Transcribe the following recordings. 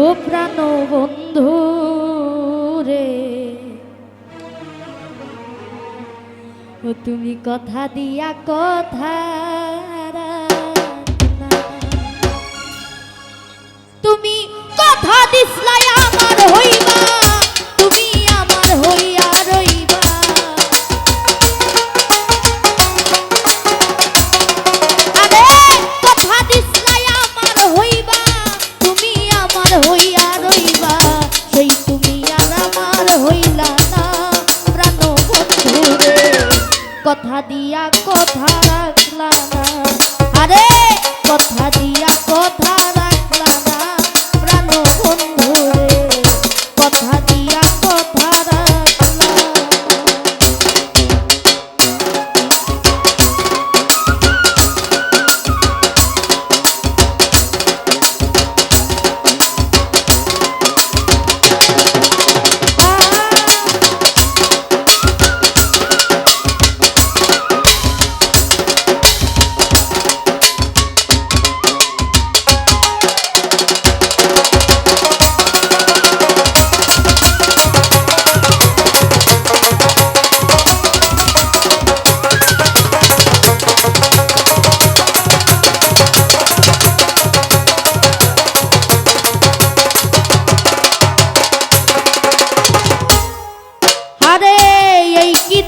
ও প্রাণ বন্ধু রে। ও তুমি কথা দিয়া কথা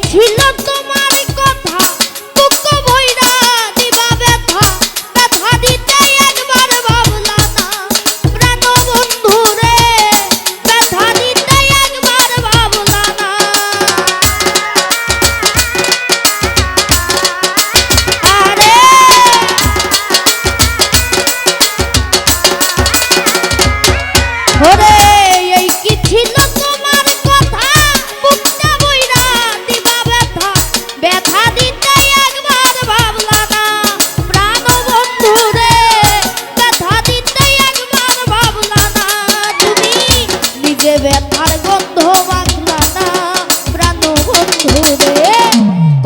ছিল করবে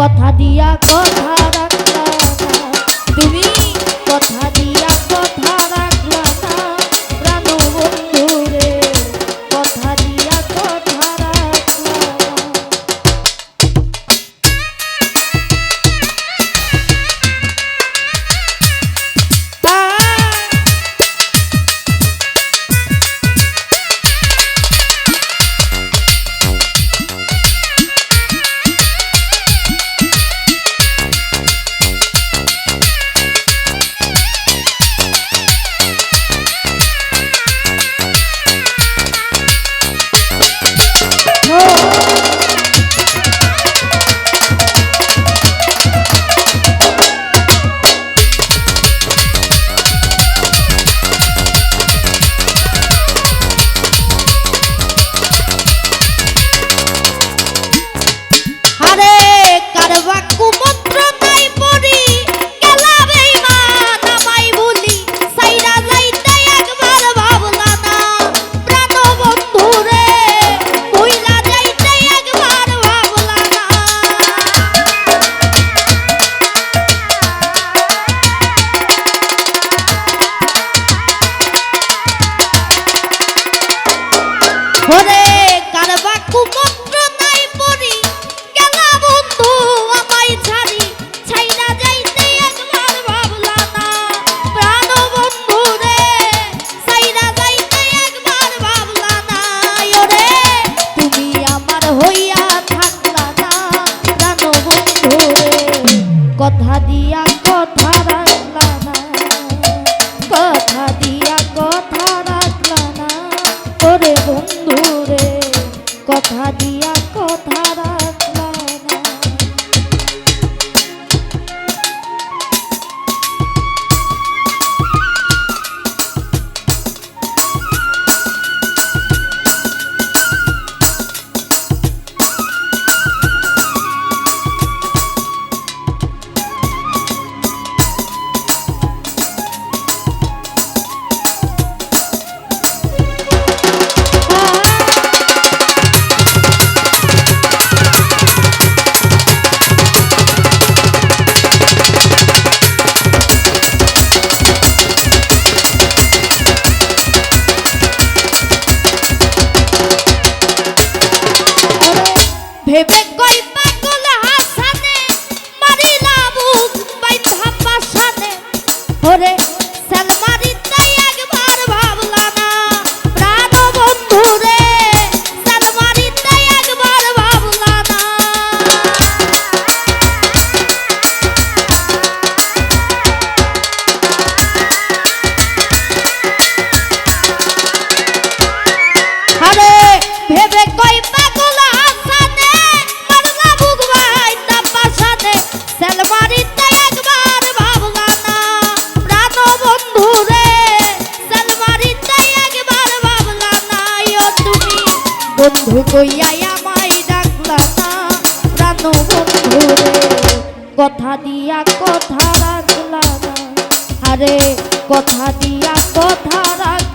কথা দিয়া কর। বন্ধু কইয়াই আমায় ডাকলা না। প্রাণ বন্ধু কথা দিয়া কথা রাখলা না। আরে, কথা দিয়া কথা রাখ।